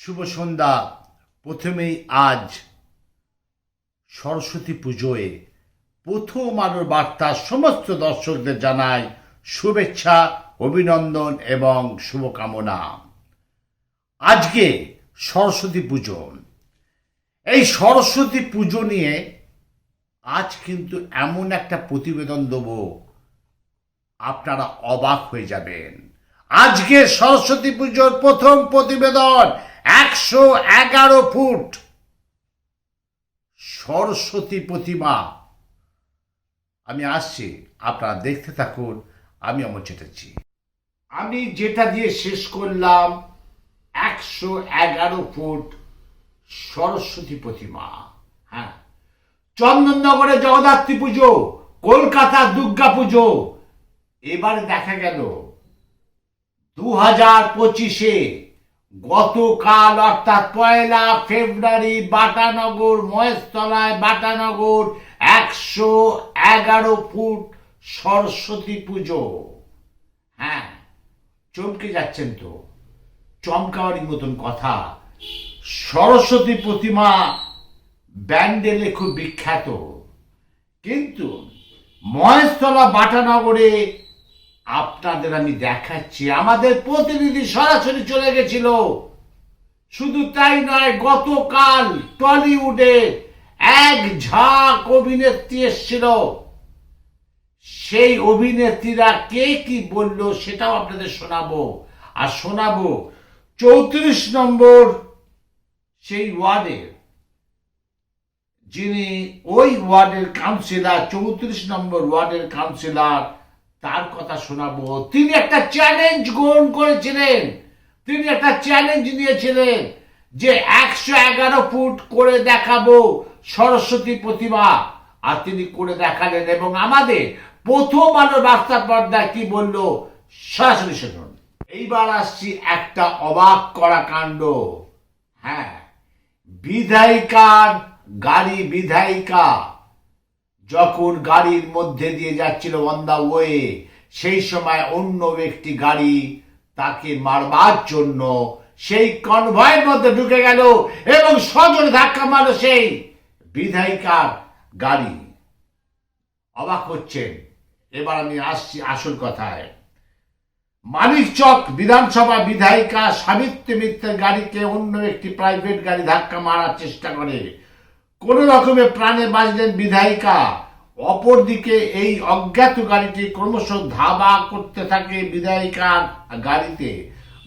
শুভ সন্ধ্যা। প্রথমেই আজ সরস্বতী পুজোয় প্রথম আলোর বার্তা সমস্ত দর্শকদের জানাই শুভেচ্ছা, অভিনন্দন এবং শুভকামনা। আজকে সরস্বতী পুজো। এই সরস্বতী পুজো নিয়ে আজ কিন্তু এমন একটা প্রতিবেদন দেবো। আপনারা অবাক হয়ে যাবেন। আজকে সরস্বতী পুজোর প্রথম প্রতিবেদন একশো এগারো ফুট সরস্বতী প্রতিমা। আমি আসছি, আপনারা দেখতে থাকুন, আমি অমর চ্যাটার্জি। আমি যেটা দিয়ে শেষ করলাম, একশো এগারো ফুট সরস্বতী প্রতিমা। হ্যাঁ। চন্দননগরে জগদ্ধাত্রী পুজো, কলকাতা দুর্গা পুজো। এবারে দেখা গেল দু হাজার পঁচিশে গতকাল, অর্থাৎ পয়লা ফেব্রুয়ারি, বাটানগর, মহেশতলায় বাটানগর একশো এগারো ফুট সরস্বতী পুজো। হ্যাঁ চমকে যাচ্ছেন তো। চমকাওয়ারই মতন কথা। সরস্বতী প্রতিমা ব্যান্ডেলে খুব বিখ্যাত। কিন্তু মহেশতলা, বাটানগরে আপনাদের আমি দেখাচ্ছি। আমাদের প্রতিনিধি সরাসরি চলে গেছিল। শুধু তাই নয়, গতকাল টলিউডে এক ঝাঁক অভিনেত্রী এসেছিল। সেই অভিনেত্রীরা কে কি বলল সেটাও আপনাদের শোনাবো। আর শোনাবো, চৌত্রিশ নম্বর সেই ওয়ার্ডের যিনি ওই ওয়ার্ডের কাউন্সিলার, চৌত্রিশ নম্বর ওয়ার্ডের কাউন্সিলর তার কথা শোনাবো। তিনি একটা চ্যালেঞ্জ গ্রহণ করেছিলেন। তিনি একটা চ্যালেঞ্জ নিয়েছিলেন যে একশো এগারো ফুট করে দেখাবো সরস্বতী প্রতিমা। আর তিনি করে দেখালেন এবং আমাদের প্রথম আলো রাস্তা পর্দায় কি বলল? সরাসরি শুনুন। এইবার আসছি একটা অবাক করা কাণ্ড। হ্যাঁ বিধায়িকার গাড়ি বিধায়িকা। যখন গাড়ির মধ্যে দিয়ে যাচ্ছিল অন দা ওয়ে, সেই সময় অন্য ব্যক্তি গাড়ি তাকে মারবার জন্য সেই কনভয়ের মধ্যে ঢুকে গেল এবং সজোরে ধাক্কা মারল সেই বিধায়িকার গাড়ি। অবাক হচ্ছেন। এবার আমি আসছি আসল কথায়। মানিকচক বিধানসভা বিধায়িকা সাবিত্রী মিত্রের গাড়িকে অন্য একটি প্রাইভেট গাড়ি ধাক্কা মারার চেষ্টা করে। কোন রকমে প্রাণে বাঁচলেন বিধায়িকা। অপরদিকে এই অজ্ঞাত গাড়িটি ক্রমশ ধাবা করতে থাকে বিধায়িকার গাড়িতে।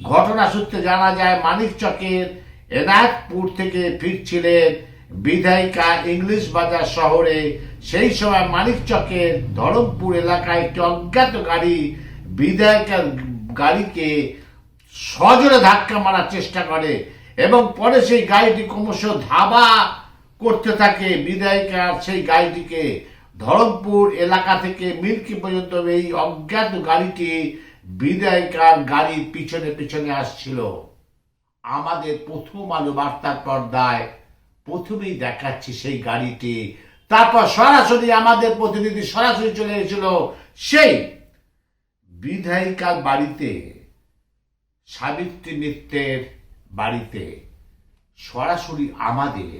ঘটনা সূত্রে জানা যায় মানিকচকের এনায়তপুর থেকে ফিরছিলেন বিধায়িকা ইংলিশ বাজার শহরে। সেই সময় মানিকচকের ধরমপুর এলাকায় একটি অজ্ঞাত গাড়ি বিধায়িকার গাড়িকে সজোরে ধাক্কা মারার চেষ্টা করে এবং পরে সেই গাড়িটি ক্রমশ ধাবা করতে থাকে বিধায়িকার সেই গাড়িটিকে। ধরমপুর এলাকা থেকে মিল্কি পর্যন্ত এই অজ্ঞাত গাড়িটি বিধায়িকার গাড়ির পিছনে পিছনে আসছিল। আমাদের প্রথম আলো বার্তার পর্দায় প্রথমেই দেখাচ্ছি সেই গাড়িটি। তারপর সরাসরি আমাদের প্রতিনিধি সরাসরি চলে গেছিল সেই বিধায়িকার বাড়িতে, সাবিত্রী মিত্রের বাড়িতে। সরাসরি আমাদের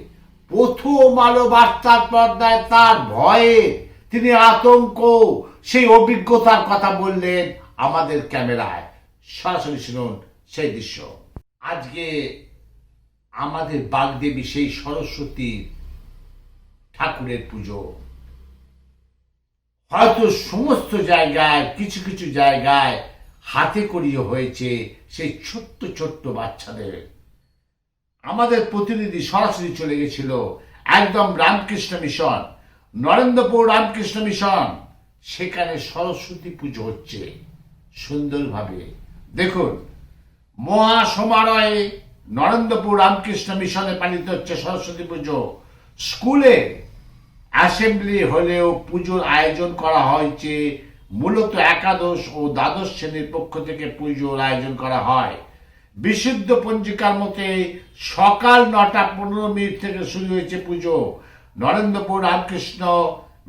প্রথম আলো বার্তার পর্দায় তার ভয়ে তিনি আতঙ্ক, সেই অভিজ্ঞতার কথা বললেন আমাদের ক্যামেরায়। সরাসরি শুনুন সেই দৃশ্য। আজকে আমাদের বাগদেবী সেই সরস্বতী ঠাকুরের পুজো। হয়তো সমস্ত জায়গায়, কিছু কিছু জায়গায় হাতে করিয়ে হয়েছে সেই ছোট্ট ছোট্ট বাচ্চাদের। আমাদের প্রতিনিধি সরাসরি চলে গেছিল একদম রামকৃষ্ণ মিশন, নরেন্দ্রপুর রামকৃষ্ণ মিশন। সেখানে সরস্বতী পুজো হচ্ছে সুন্দরভাবে। দেখুন মহা সমারোহে নরেন্দ্রপুর রামকৃষ্ণ মিশনে পালিত হচ্ছে সরস্বতী পুজো। স্কুলে অ্যাসেম্বলি হলেও পুজোর আয়োজন করা হয়েছে। মূলত একাদশ ও দ্বাদশ শ্রেণির পক্ষ থেকে পুজোর আয়োজন করা হয়। বিশুদ্ধ পঞ্জিকার মতে সকাল নটা পনেরো মিনিট থেকে শুরু হয়েছে পুজো। নরেন্দ্রপুর রামকৃষ্ণ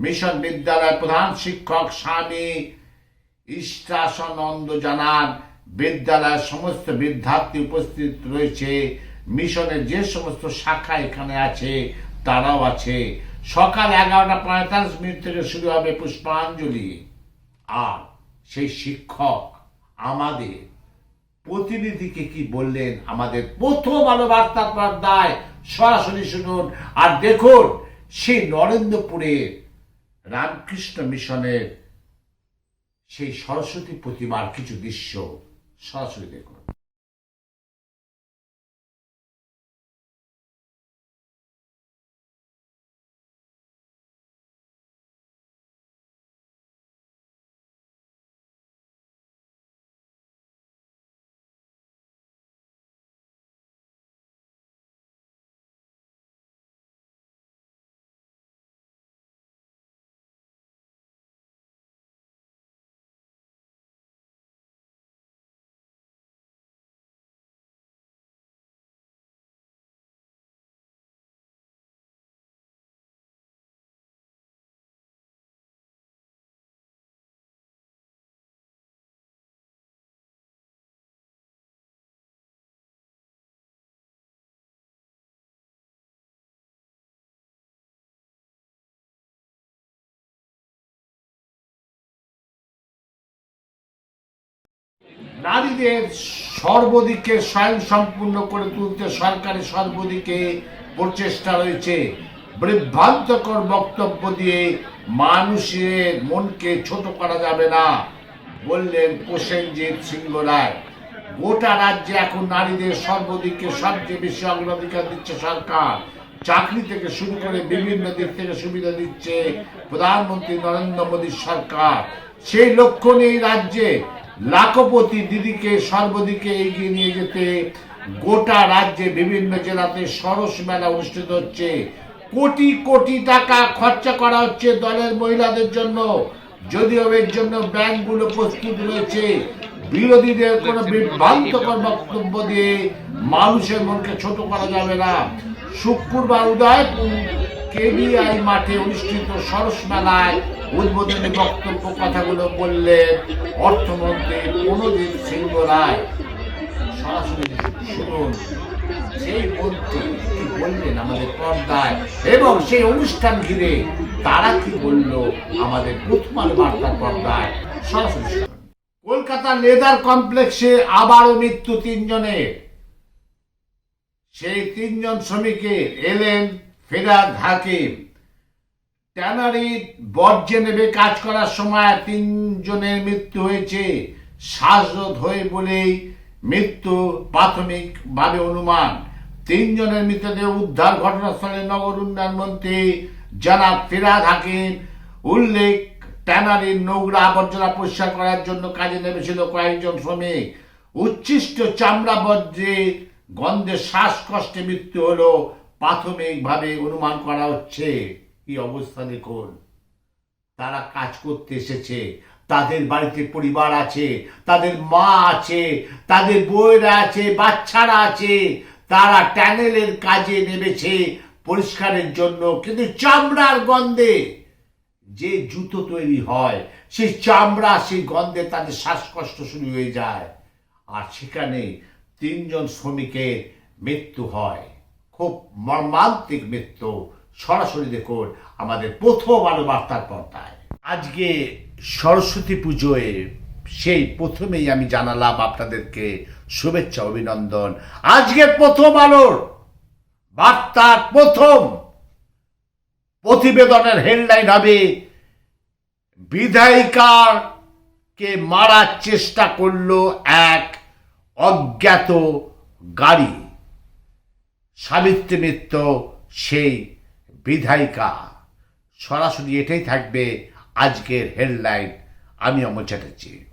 মিশন বিদ্যালয় প্রধান শিক্ষক স্বামী ইষ্টাসনন্দ জানান, বিদ্যালয়ের সমস্ত বিদ্যার্থী উপস্থিত রয়েছে। মিশনের যে সমস্ত শাখা এখানে আছে, তারাও আছে। সকাল এগারোটা পঁয়তাল্লিশ মিনিট থেকে শুরু হবে পুষ্পাঞ্জলি। আর সেই শিক্ষক আমাদের প্রতিনিধিকে কি বললেন? আমাদের প্রথম আলো বার্তা দায় সরাসরি শুনুন। আর দেখুন, সেই নরেন্দ্রপুরের রামকৃষ্ণ মিশনের সেই সরস্বতী প্রতিমার কিছু দৃশ্য সরাসরি দেখুন। নারীদের সর্বদিকে স্বয়ং সম্পূর্ণ করে তুলতে সরকারি সর্বদিকে প্রচেষ্টা রয়েছে। বিভ্রান্তকর বক্তব্য দিয়ে মানুষের মনকে ছোট করা যাবে না, বললেন প্রসেনজিৎ সিংহ রায়। গোটা রাজ্যে এখন নারীদের সর্বদিকে সবচেয়ে বেশি অগ্রাধিকার দিচ্ছে সরকার। চাকরি থেকে শুরু করে বিভিন্ন দিক থেকে সুবিধা দিচ্ছে প্রধানমন্ত্রী নরেন্দ্র মোদীর সরকার। সেই লক্ষ্য নেই রাজ্যে লাখপতি দিদিকে সর্বদিকে এগিয়ে নিয়ে যেতে গোটা রাজ্যে বিভিন্ন জেলাতে সরস মেলা অনুষ্ঠিত হচ্ছে। কোটি কোটি টাকা খরচা করা হচ্ছে দলের মহিলাদের জন্য। যদিও এর জন্য ব্যাংকগুলো প্রস্তুত রয়েছে। বিরোধীদের কোনো বিভ্রান্তকর বক্তব্য দিয়ে মানুষের মনকে ছোট করা যাবে না। শুক্রবার উদয়পুর কেবিআই মাঠে অনুষ্ঠিত সরস মেলায় উদ্বোধনী বক্তব্য কথাগুলো বললেন অর্থমন্ত্রী মনোজিৎ সিংহ রায় সরাসরি শুনুন। সেই মন্ত্রী বললেন আমাদের পর্দায়? এবং সেই অনুষ্ঠান ঘিরে তারা কি বলল আমাদের প্রথমাল বার্তার পর্দায়? সরাসরি শুনুন। কলকাতার লেদার কমপ্লেক্সে আবারও মৃত্যু তিনজনের। সেই তিনজন শ্রমিকের এলেন ফেরাদ হাকিম। ট্যানারি বর্জ্যে নেবে কাজ করার সময় তিনজনের মৃত্যু হয়েছে। শ্বাসরোধ হয়ে বলেই মৃত্যু প্রাথমিকভাবে অনুমান। তিনজনের মৃতদেহ উদ্ধার ঘটনাস্থলে নগর উন্নয়ন মন্ত্রী জনাব ফিরাদ হাকিম উল্লেখ, ট্যানারির নোংরা আবর্জনা পরিষ্কার করার জন্য কাজে নেমেছিল কয়েকজন শ্রমিক। উচ্ছিষ্ট চামড়া বজ্রে গন্ধে শ্বাসকষ্টে মৃত্যু হলো প্রাথমিকভাবে অনুমান করা হচ্ছে। কি অবস্থা দেখুন তারা কাজ করতে এসেছে, তাদের বাড়িতে পরিবার আছে, তাদের মা আছে, তাদের বউয়েরা আছে, বাচ্চারা আছে, তারা ট্যানেলের কাজে নেমেছে পরিষ্কারের জন্য, কিন্তু চামড়ার গন্ধে যে জুতো তৈরি হয়, সেই চামড়া, সেই গন্ধে তাদের শ্বাসকষ্ট শুরু হয়ে যায়। আর সেখানে তিনজন শ্রমিকের মৃত্যু হয়, খুব মর্মান্তিক মৃত্যু। সরাসরি দেখুন আমাদের প্রথম আলো বার্তার পর্দায়। আজকে সরস্বতী পুজোয় সেই প্রথমেই আমি জানালাম আপনাদেরকে শুভেচ্ছা, অভিনন্দন। আজকের প্রথম আলোর বার্তার প্রথম প্রতিবেদনের হেডলাইন হবে, বিধায়িকাকে মারার চেষ্টা করল এক অজ্ঞাত গাড়ি। সাবিত্রী মিত্র সেই বিধায়িকা। সরাসরি এটাই থাকবে আজকের হেডলাইন আমি অমর চ্যাটার্জি।